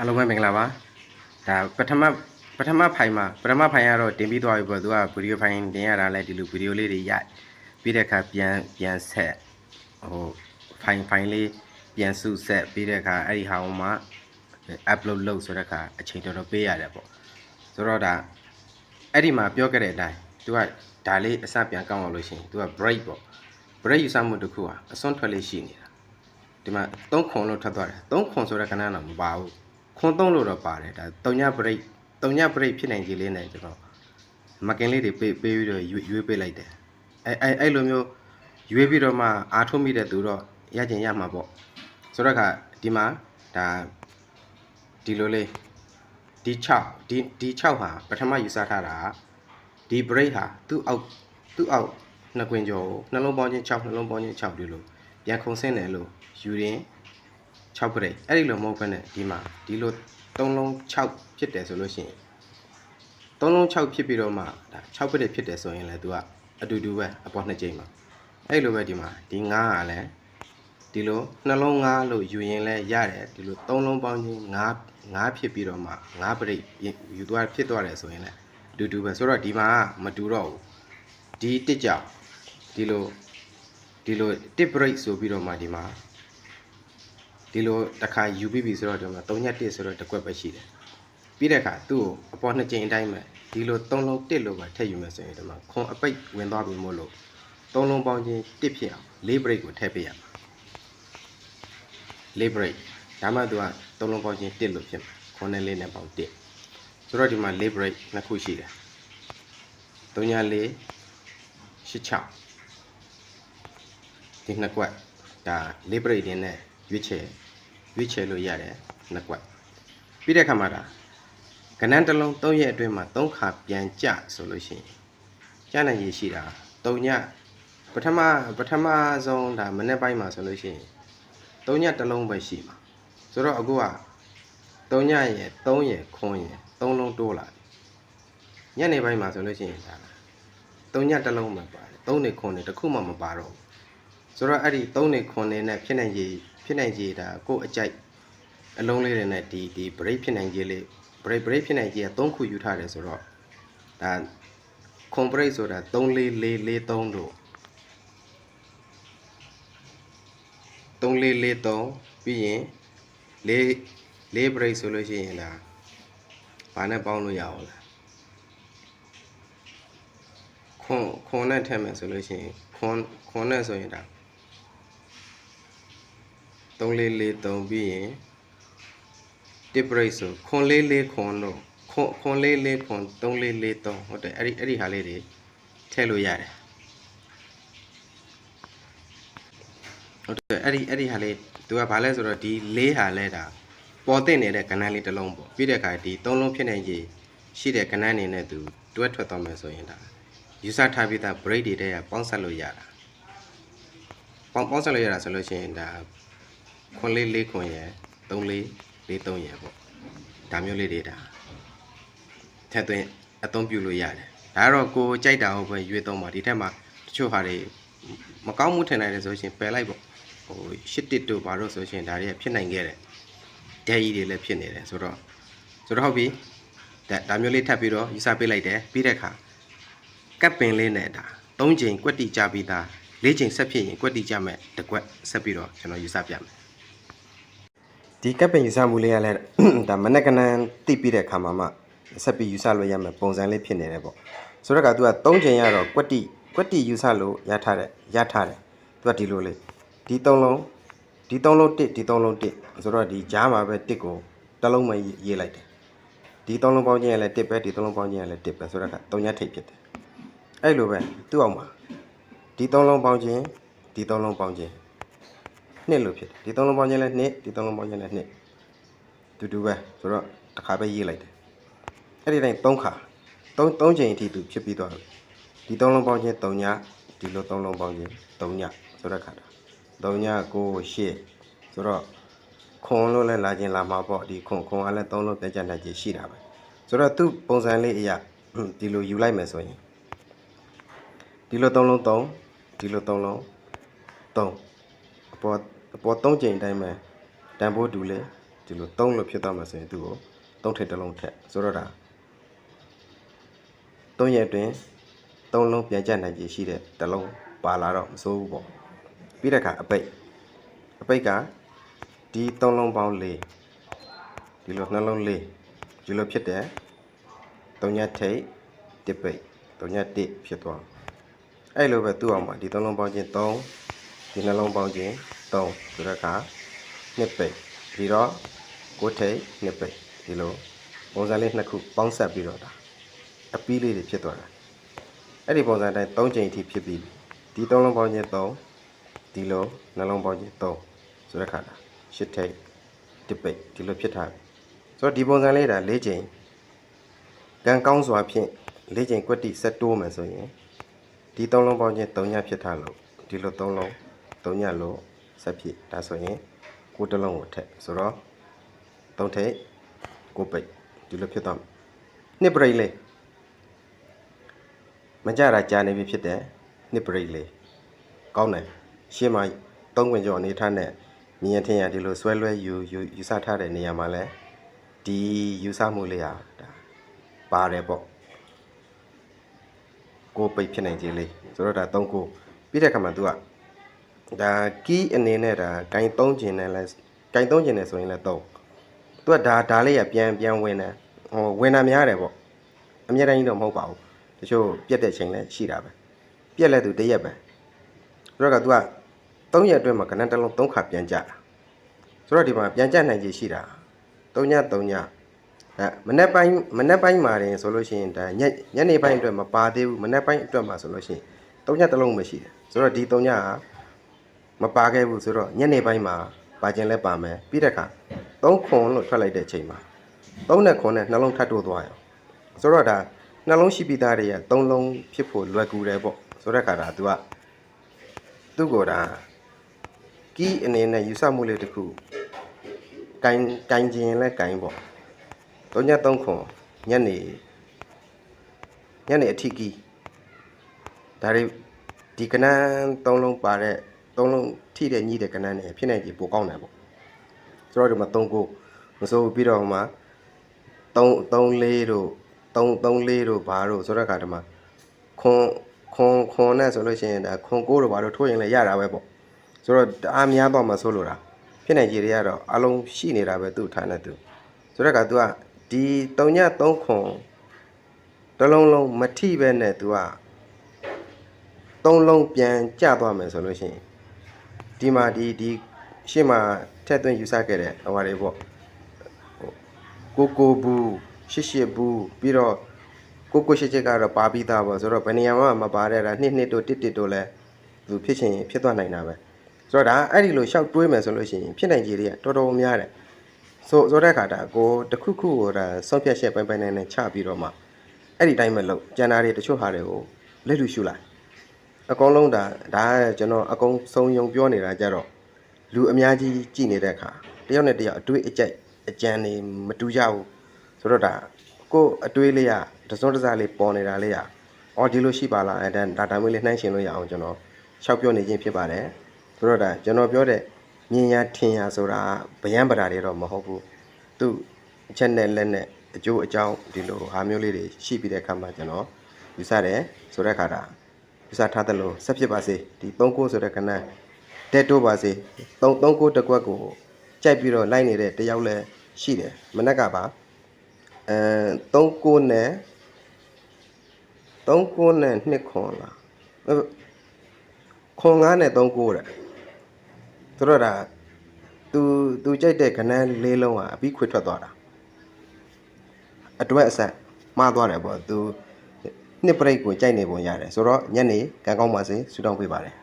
အားလုံးပဲမင်္ဂလာပါဒါပထမပထမဖိုင်မှာပထမဖိုင်ကတော့တင်ပြီးသွားပြီပေါ့သူကဗီဒီယိုဖိုင်တင်ရတာလဲဒီလိုဗီဒီယိုလေးတွေရိုက်ပြီးတဲ့အခါပြန်ပြန်ဆက်ဟိုဖိုင်ဖိုင်လေးပြန်စုဆက်ပြီးတဲ့အခါအဲ့ဒီဟာဟိုမှာ upload လုပ်ဆိုတဲ့အခါအချိန်တော်တော်ပေးရတယ်ပေါ့ဆိုတော့ဒါအဲ့ဒီမှာပြောခဲ့တဲ့အတိုင်းသူကဒါလေးအစပြန်ကောင်းအောင်လို့ရှိရင်သူက break ပေါ့ break ယူဆမှုတစ်ခုဟာအစွန်းထွက်လေးရှိနေတာဒီမှာ3ခွန်လို့ထွက်သွားတယ်3ခွန်ဆိုတဲ့ကဏ္ဍတော့မပါဘူး ခွန်3လို့တော့ပါတယ်ဒါတုံည break တုံည break ဖြစ်နိုင်ကြီးလေးနဲ့ကျွန်တော်မကင်လေးတွေပေးပေးပြီးတော့ရွေးရွေးပေးလိုက်တယ်အဲအဲအဲ့လိုမျိုးရွေးပြီးတော့မှအားထုတ်မိတဲ့သူတော့ရကျင်ရမှာပေါ့ဆိုတော့ကဒီမှာဒါဒီလိုလေးဒီ6ဒီဒီ6ဟာပထမယူဆထားတာဒီ break ဟာသူ့အောက်သူ့အောက်နှစ်ကွင်ကျော်ကိုနှလုံးပေါင်းခြင်း6နှလုံးပေါင်းခြင်း6ဒီလိုပြန်ခုံဆင်းတယ်လို့ယူရင် 6 break အဲ့ဒီလိုမဟုတ်ဘဲနဲ့ဒီမှာဒီလို3လုံး6ဖြစ်တယ်ဆိုလို့ရှိရင်3လုံး6ဖြစ်ပြီးတော့မှဒါ6 break ဖြစ်တယ်ဆိုရင်လည်းသူကအတူတူပဲအပေါ်နှစ်ကြိမ်မှာအဲ့လိုပဲဒီမှာဒီ9ကလည်းဒီလိုနှလုံး9လို့ယူရင်လည်းရတယ်ဒီလို3လုံးပေါင်းခြင်း9 9ဖြစ်ပြီးတော့မှ9 break ယူသွားဖြစ်သွားတယ်ဆိုရင်လည်းအတူတူပဲဆိုတော့ဒီမှာကမတူတော့ဘူးဒီတစ်ကြောင်ဒီလိုဒီလိုတစ် break ဆိုပြီးတော့မှဒီမှာ ဒီလိုတစ်ခါယူပြီးပြီဆိုတော့ဒီမှာ3ည1ဆိုတော့တစ်ကွက်ပဲရှိတယ်ပြီးတဲ့အခါသူ့ကိုအပေါ်နှစ်ကြိမ်အတိုင်းပဲဒီလို3လုံး1လို့ပဲထည့်ယူမယ်ဆိုရင်ဒီမှာခွန်အပိတ်ဝင်သွားပြီမို့လို့3လုံးပေါင်းခြင်း1ဖြစ်အောင်4 break ကိုထည့်ပေးရမှာ4 break ဒါမှသူက3လုံးပေါင်းခြင်း1လို့ဖြစ်မှာခွန်နဲ့4နဲ့ပေါင်း1ဆိုတော့ဒီမှာ4 break နှစ်ခုရှိတယ်3ည4 8 6ဒီနှစ်ကွက်ဒါ4 break တင်နဲ့ ရွေးချယ်ရွေးချယ်လို့ရတယ်နှစ်ကွက်ပြီးတဲ့အခါမှာဒါကဏ္ဍတစ်လုံး3ရက်အတွင်းမှာ3ခါပြန်ကြဆိုလို့ရှိရင်ကြနိုင်ရည်ရှိတာ3ညပထမပထမဆုံးဒါမနေ့ပိုင်းမှာဆိုလို့ရှိရင်3ညတစ်လုံးပဲရှိမှာဆိုတော့အခုက3ညရဲ့3ရဲ့ခွန်ရဲ့3လုံးတိုးလာပြီညနေပိုင်းမှာဆိုလို့ရှိရင်ဒါ3ညတစ်လုံးပဲပါတယ်3နေခွန်နေတစ်ခုမှမပါတော့ဘူး ဆိုတော့အဲ့ဒီ3နေခွန်နေနဲ့ဖြစ်နိုင်ရည်ဖြစ်နိုင်ရည်ဒါကိုယ့်အကြိုက်အလုံးလေးတွေနဲ့ဒီဒီ break ဖြစ်နိုင်ရည်လေး break break ဖြစ်နိုင်ကြီးက3ခုယူထားတယ်ဆိုတော့ဒါ compress ဆိုတာ34443တို့3443ပြီးရင်4 4 break ဆိုလို့ရှိရင်ဒါဘာနဲ့ပေါင်းလို့ရအောင်လဲခွန်ခွန်နဲ့ထည့်မယ်ဆိုလို့ရှိရင်ခွန်ခွန်နဲ့ဆိုရင်ဒါ 3443ပြီးရင် tip rate ဆိုခွန်လေးလေးခွန်တော့ခွန်ခွန်လေးလေးခွန်3လေးလေး3ဟုတ်တယ်အဲ့ဒီအဲ့ဒီဟာလေးတွေထည့်လို့ရတယ်ဟုတ်တယ်အဲ့ဒီအဲ့ဒီဟာလေးသူကဘာလဲဆိုတော့ဒီလေးဟာလဲဒါပေါ်တင်နေတဲ့ကဏ္ဍလေးတစ်လုံးပေါ့ပြီးတဲ့အခါဒီသုံးလုံးဖြစ်နေကြီးရှိတဲ့ကဏ္ဍနေနဲ့သူတွဲထွက်သွားမယ်ဆိုရင်ဒါယူဆထားပြီးသား break တွေတဲ့ကပေါင်းဆက်လို့ရတာပေါင်းပေါင်းဆက်လို့ရတာဆိုလို့ရှိရင်ဒါ ခွန်လေးလေးခွန်ရယ်3လေးလေး3ရယ်ပေါ့ဒါမျိုးလေးတွေဒါထက်သွင်းအသုံးပြုလို့ရတယ်ဒါကတော့ကိုကြိုက်တာဟုတ်ပဲရွေးသုံးပါဒီထက်မှာတချို့ဟာတွေမကောင်းမှုထင်နိုင်တယ်ဆိုရှင်ပယ်လိုက်ပေါ့ဟိုရှစ်တစ်တို့ဘာလို့ဆိုရှင်ဒါတွေကဖြစ်နိုင်ခဲ့တယ်ဒဲကြီးတွေလည်းဖြစ်နေတယ်ဆိုတော့ဆိုတော့ဟုတ်ပြီဒါဒါမျိုးလေးထပ်ပြီးတော့ယူဆပေးလိုက်တယ်ပြီးတဲ့အခါကပ်ပင်လေးနဲ့ဒါ၃ချိန်ကွက်တီကြပြီးသား၄ချိန်ဆက်ဖြစ်ရင်ကွက်တီကြမဲ့တစ်ကွက်ဆက်ပြီးတော့ကျွန်တော်ယူဆပြမယ် ဒီကပ်ပင်ယူဆမှုလေးကလည်းဒါမနက်ကနန်တိပြီးတဲ့အခါမှာမှဆက်ပြီးယူဆလို့ရမယ်ပုံစံလေးဖြစ်နေတယ်ပေါ့ဆိုတော့ကသူက၃ချိန်ရတော့ကွက်တိကွက်တိယူဆလို့ရထားတယ်ရထားတယ်သူကဒီလိုလေးဒီ၃လုံးဒီ၃လုံးတစ်ဒီ၃လုံးတစ်ဆိုတော့ဒီကြားမှာပဲတစ်ကိုတစ်လုံးမှရေးလိုက်တယ်ဒီ၃လုံးပေါင်းခြင်းရလည်းတစ်ပဲဒီ၃လုံးပေါင်းခြင်းရလည်းတစ်ပဲဆိုတော့က၃ညထိပ်ဖြစ်တယ်အဲ့လိုပဲသူ့အောင်မှာဒီ၃လုံးပေါင်းခြင်းဒီ၃လုံးပေါင်းခြင်း နှစ်လို့ဖြစ်တယ်ဒီသုံးလုံးပေါင်းချင်းလဲနှစ်ဒီသုံးလုံးပေါင်းချင်းလဲနှစ်တူတူပဲဆိုတော့တစ်ခါပဲရေးလိုက်တယ်အဲ့ဒီတိုင်း၃ခါ၃၃ချိန်အထိသူဖြစ်ပြီးသွားတယ်ဒီသုံးလုံးပေါင်းချင်း၃ညဒီလိုသုံးလုံးပေါင်းချင်း၃ညဆိုတော့ခါတာ၃ည9 8ဆိုတော့ခွန်လို့လဲလာခြင်းလာမှာပေါ့ဒီခွန်ခွန်ကလည်း၃လုံးပြန်ကြနိုင်ခြင်းရှိတာပဲဆိုတော့သူ့ပုံစံလေးအရာဒီလိုယူလိုက်မယ်ဆိုရင်ဒီလို၃လုံး၃ဒီလို၃လုံး၃အ ပေါ်အပေါ်၃ချိန်အတိုင်းပဲတန်ဖိုးတူလေဒီဒီလို3လို့ဖြစ်သွားမှာဆိုရင်သူ့ကို3ထည့်တစ်လုံးထက်ဆိုတော့ဒါ3ရက်အတွင်း3လုံးပြန်ကျက်နိုင်ကြရှိတဲ့တစ်လုံးပါလာတော့မစိုးဘူးပေါ့ပြီးတဲ့အခါအပိတ်အပိတ်ကဒီ3လုံးပေါင်း4ဒီလိုနှလုံး4ဒီလိုဖြစ်တဲ့3ရက်ထိတ်တစ်ပိတ်3ရက်1ဖြစ်သွားအဲ့လိုပဲသူ့အောင်မှာဒီ3လုံးပေါင်းချင်း3 ဒီနှလုံးပေါင်းချင်း3ဆိုတဲ့အခါနှစ်ပိတ်ဒီတော့ကိုထိတ်နှစ်ပိတ်ဒီလိုပုံစံလေးနှစ်ခုပေါင်းဆက်ပြီးတော့ဒါအပီးလေးတွေဖြစ်သွားတာအဲ့ဒီပုံစံတိုင်း3ချိန်အထိဖြစ်ပြီးဒီ3လုံးပေါင်းချင်း3ဒီလိုနှလုံးပေါင်းချင်း3ဆိုတဲ့အခါဒါရှစ်ထိတ်တစ်ပိတ်ဒီလိုဖြစ်ထားပြီဆိုတော့ဒီပုံစံလေးဒါ၄ချိန်ကံကောင်းစွာဖြင့်၄ချိန်ကွက်တိဆက်တိုးမယ်ဆိုရင်ဒီ3လုံးပေါင်းချင်း3ညဖြစ်ထားလို့ဒီလို3လုံး 3ညလို့ဆက်ဖြစ်ဒါဆိုရင်ကိုတစ်လုံးကိုထက်ဆိုတော့3ထိတ်ကိုပိတ်ဒီလိုဖြစ်သွားမယ်နှစ်ပရိတ်လေးမကြတာကြာနေပြီဖြစ်တဲ့နှစ်ပရိတ်လေးကောင်းတယ်ရှေ့မှာသုံးခွင်ကျော်အနေထားနဲ့မြင်ရထင်ရဒီလိုဆွဲလွဲယူယူယူဆထားတဲ့နေရာမှာလဲဒီယူဆမှုလေးဟာဒါပါတယ်ပေါ့ကိုပိတ်ဖြစ်နိုင်ခြင်းလေးဆိုတော့ဒါ၃ကိုပြီးတဲ့အခါမှာ तू က ဒါကီးအနေနဲ့ဒါဂိုင်း၃ကျင်နဲ့လဲဂိုင်း၃ကျင်နဲ့ဆိုရင်လဲ၃ तू ကဒါဒါလေးရပြန်ပြန်ဝင်တယ်ဟိုဝင်တာများတယ်ပေါ့အများတိုင်းတော့မဟုတ်ပါဘူးတချို့ပြက်တဲ့ချိန်လဲရှိတာပဲပြက်လဲသူတစ်ရက်ပဲဆိုတော့က तू က၃ရက်အတွင်းမှာကဏ္ဍတစ်လုံး၃ခါပြန်ကြတာဆိုတော့ဒီမှာပြန်ကြနိုင်ကြီးရှိတာ၃ည၃ညအဲမနေ့ပိုင်းမနေ့ပိုင်းမှာရင်ဆိုလို့ရှိရင်ဒါညညနေပိုင်းအတွက်မပါသေးဘူးမနေ့ပိုင်းအတွက်မှာဆိုလို့ရှိရင်၃ညတစ်လုံးပဲရှိတယ်ဆိုတော့ဒီ၃ညက မပါခဲ့ဘူးဆိုတော့ညနေပိုင်းမှာပါခြင်းလဲပါမယ်ပြီးတဲ့အခါ၃ခွန်လို့ထွက်လိုက်တဲ့ချိန်မှာ၃နဲ့ခွန်နဲ့နှလုံးထပ်တိုးသွားရောဆိုတော့ဒါနှလုံးရှိပြီးသားတွေက၃လုံးဖြစ်ဖို့လွယ်ကူတယ်ပေါ့ဆိုတဲ့အခါဒါ तू ကသူ့ကိုယ်ဒါကီးအနေနဲ့ယူဆမှုလေးတစ်ခုကင်ကင်ခြင်းလဲကင်ပေါ့၃ည၃ခွန်ညနေညနေအထီးကီးဒါတွေဒီကနန်း၃လုံးပါတဲ့ ၃လုံးထိတဲ့ညှိတဲ့ကနန်းတွေဖြစ်နိုင်ကြီးပိုကောင်းတယ်ပေါ့ဆိုတော့ဒီမှာ၃ကိုမစိုးဘူးပြီးတော့ဟိုမှာ3 3 4တို့3 3 4တို့ဘာတို့ဆိုတော့ခါဒီမှာခွန်ခွန်ခွန်နဲ့ဆိုလို့ရှိရင်ဒါခွန်ကိုတို့ဘာတို့ထိုးရင်လည်းရတာပဲပေါ့ဆိုတော့တအားများတော့မှဆိုလို့တာဖြစ်နိုင်ကြီးတွေကတော့အလုံးရှိနေတာပဲသူ့ထားနေသူဆိုတော့က तू ကဒီ3ည3ခွန်တစ်လုံးလုံးမထိပဲနဲ့ तू ကသုံးလုံးပြန်ကျသွားမယ်ဆိုလို့ရှိရင် ဒီမှာဒီဒီရှေ့မှာထက်သွင်းယူဆခဲ့တဲ့ဟိုဟာတွေပေါ့ကိုကိုဘူးရှစ်ရှစ်ဘူးပြီးတော့ကိုကိုရှစ်ချစ်ကတော့ပါပြီးသားပေါ့ဆိုတော့ဘယ်နေရာမှမပါတဲ့တာနှစ်နှစ်တို့တစ်တစ်တို့လဲသူဖြစ်ချင်ရင်ဖြစ်သွားနိုင်တာပဲဆိုတော့ဒါအဲ့ဒီလိုရှောက်တွေးမယ်ဆိုလို့ရှိရင်ဖြစ်နိုင်ကြီးတွေကတော်တော်များတယ်ဆိုဆိုတဲ့အခါဒါကိုတစ်ခုခုကိုဒါဆုံးဖြတ်ချက်ပိုင်းပိုင်းနဲ့နဲ့ချပြီးတော့မှအဲ့ဒီတိုင်းပဲလုပ်ကျန်တာတွေတချို့ဟာတွေကိုလက်လူရှုလိုက် အကုန်လုံးဒါဒါကကျွန်တော်အကုန်စုံယုံပြောနေတာကြတော့လူအများကြီးကြည်နေတဲ့အခါတယောက်နဲ့တယောက်အတွေးအကြိုက်အကြံနေမတူကြဘူးဆိုတော့ဒါကိုယ်အတွေးလေးကတစုံတစလေးပေါ်နေတာလေးကအော်ဒီလိုရှိပါလားအဲ့ဒါဒါဒါမျိုးလေးနှိုင်းရှင်လို့ရအောင်ကျွန်တော်ရှောက်ပြောနေခြင်းဖြစ်ပါတယ်ဆိုတော့ဒါကျွန်တော်ပြောတဲ့မြင်ရထင်ရဆိုတာဗယံပဓာတွေတော့မဟုတ်ဘူးသူအချက်နဲ့လက်နဲ့အကျိုးအကြောင်းဒီလိုဟာမျိုးလေးတွေရှိပြီးတဲ့အခါမှာကျွန်တော်ယူဆတယ်ဆိုတဲ့အခါဒါ ဥစားထားတယ်လို့ဆက်ဖြစ်ပါစေဒီ39ဆိုတဲ့ကဏ္ဍတက်တိုးပါစေ339တစ်ကွက်ကိုကြိုက်ပြီးတော့လိုက်နေတဲ့တယောက်လည်းရှိတယ်မနက်ကပါအဲ39နဲ့39နဲ့2ခွန်လားခွန်9နဲ့39တဲ့သူတို့ဒါသူသူကြိုက်တဲ့ကဏ္ဍလေးလုံးကအပြီးခွေထွက်သွားတာအတွက်အဆက်မှားသွားတယ်ပေါ့သူ နှစ်ပရိတ်ကိုကြိုက်နေပုံရတယ်ဆိုတော့ညနေကံကောင်းပါစေဆုတောင်းပေးပါတယ်